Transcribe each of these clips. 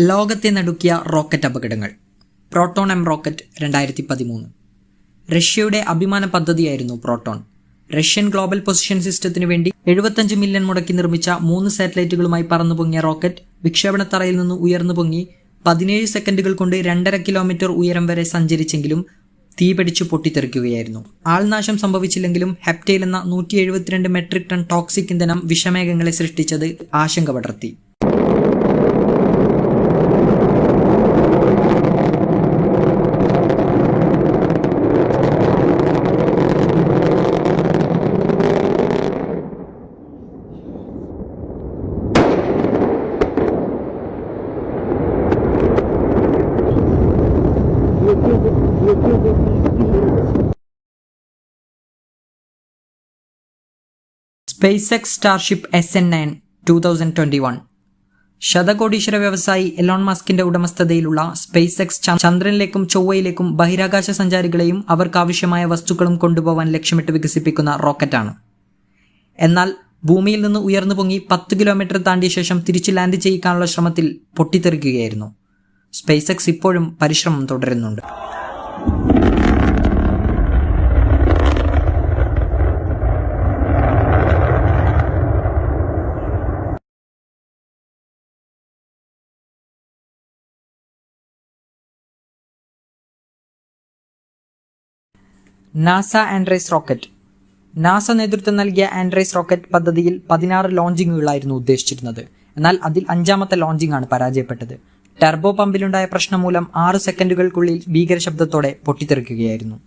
ലോകത്തെ നടുക്കിയ റോക്കറ്റ് അപകടങ്ങൾ. പ്രോട്ടോൺ എം റോക്കറ്റ് രണ്ടായിരത്തി പതിമൂന്ന് റഷ്യയുടെ അഭിമാന പദ്ധതിയായിരുന്നു പ്രോട്ടോൺ. റഷ്യൻ ഗ്ലോബൽ പൊസിഷൻ സിസ്റ്റത്തിന് വേണ്ടി എഴുപത്തഞ്ച് മില്യൺ മുടക്കി നിർമ്മിച്ച മൂന്ന് സാറ്റലൈറ്റുകളുമായി പറന്നു പൊങ്ങിയ റോക്കറ്റ് വിക്ഷേപണത്തറയിൽ നിന്ന് ഉയർന്നു പൊങ്ങി പതിനേഴ് സെക്കൻഡുകൾ കൊണ്ട് രണ്ടര കിലോമീറ്റർ ഉയരം വരെ സഞ്ചരിച്ചെങ്കിലും തീപിടിച്ചു പൊട്ടിത്തെറിക്കുകയായിരുന്നു. ആൾനാശം സംഭവിച്ചില്ലെങ്കിലും ഹെപ്റ്റൈൽ എന്ന നൂറ്റി എഴുപത്തിരണ്ട് മെട്രിക് ടൺ ടോക്സിക് ഇന്ധനം വിഷമേഘങ്ങളെ സൃഷ്ടിച്ചത് ആശങ്ക പടർത്തി. Space X starship S N nine two thousand twenty one ശതകോടീശ്വര വ്യവസായി എലോൺ മസ്കിന്റെ ഉടമസ്ഥതയിലുള്ള സ്പേസ് എക്സ് ചന്ദ്രനിലേക്കും ചൊവ്വയിലേക്കും ബഹിരാകാശ സഞ്ചാരികളെയും അവർക്കാവശ്യമായ വസ്തുക്കളും കൊണ്ടുപോകാൻ ലക്ഷ്യമിട്ട് വികസിപ്പിക്കുന്ന റോക്കറ്റാണ്. എന്നാൽ ഭൂമിയിൽ നിന്ന് ഉയർന്നു പൊങ്ങി പത്ത് കിലോമീറ്റർ താണ്ടിയ ശേഷം തിരിച്ചു ലാൻഡ് ചെയ്യിക്കാനുള്ള ശ്രമത്തിൽ പൊട്ടിത്തെറിക്കുകയായിരുന്നു. സ്പേസ് എക്സ് ഇപ്പോഴും പരിശ്രമം തുടരുന്നുണ്ട്. NASA Andreas rocket. നാസ നേതൃത്വം നൽകിയ ആൻഡ്രൈസ് റോക്കറ്റ് പദ്ധതിയിൽ പതിനാറ് ലോഞ്ചിങ്ങുകളായിരുന്നു ഉദ്ദേശിച്ചിരുന്നത്. എന്നാൽ അതിൽ അഞ്ചാമത്തെ ലോഞ്ചിങ് ആണ് പരാജയപ്പെട്ടത്. ടർബോ പമ്പിലുണ്ടായ പ്രശ്നം മൂലം ആറ് സെക്കൻഡുകൾക്കുള്ളിൽ ഭീകര ശബ്ദത്തോടെ പൊട്ടിത്തെറിക്കുകയായിരുന്നു.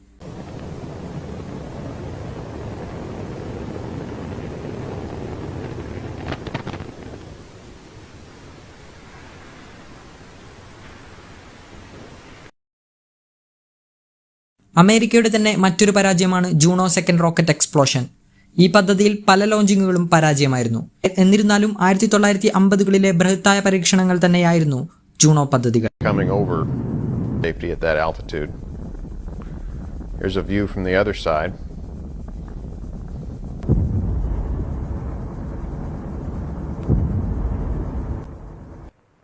അമേരിക്കയുടെ തന്നെ മറ്റൊരു പരാജയമാണ് ജൂണോ സെക്കൻഡ് റോക്കറ്റ് എക്സ്പ്ലോഷൻ ഈ പദ്ധതിയിൽ പല ലോഞ്ചിങ്ങുകളും പരാജയമായിരുന്നു എന്നിരുന്നാലും ആയിരത്തി തൊള്ളായിരത്തി അമ്പതുകളിലെ ബൃഹത്തായ പരീക്ഷണങ്ങൾ തന്നെയായിരുന്നു ജൂണോ പദ്ധതികൾ Vanguard over safety at. Here's a view from the other side.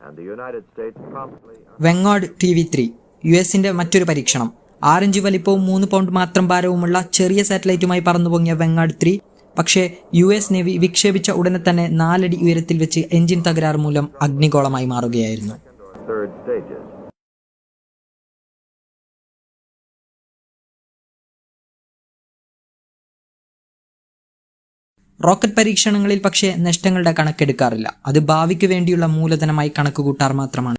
and the United States promptly Vanguard T V three U എസിന്റെ മറ്റൊരു പരീക്ഷണം ആറിഞ്ച് വലിപ്പവും മൂന്ന് പൗണ്ട് മാത്രം ഭാരവുമുള്ള ചെറിയ സാറ്റലൈറ്റുമായി പറന്നു പൊങ്ങിയ വെങ്ങാട് ത്രീ. പക്ഷേ യു എസ് നേവി വിക്ഷേപിച്ച ഉടനെ തന്നെ നാലടി ഉയരത്തിൽ വെച്ച് എഞ്ചിൻ തകരാർ മൂലം അഗ്നിഗോളമായി മാറുകയായിരുന്നു. റോക്കറ്റ് പരീക്ഷണങ്ങളിൽ പക്ഷേ നഷ്ടങ്ങളുടെ കണക്കെടുക്കാറില്ല. അത് ഭാവിക്ക് വേണ്ടിയുള്ള മൂലധനമായി കണക്കുകൂട്ടാർ മാത്രമാണ്.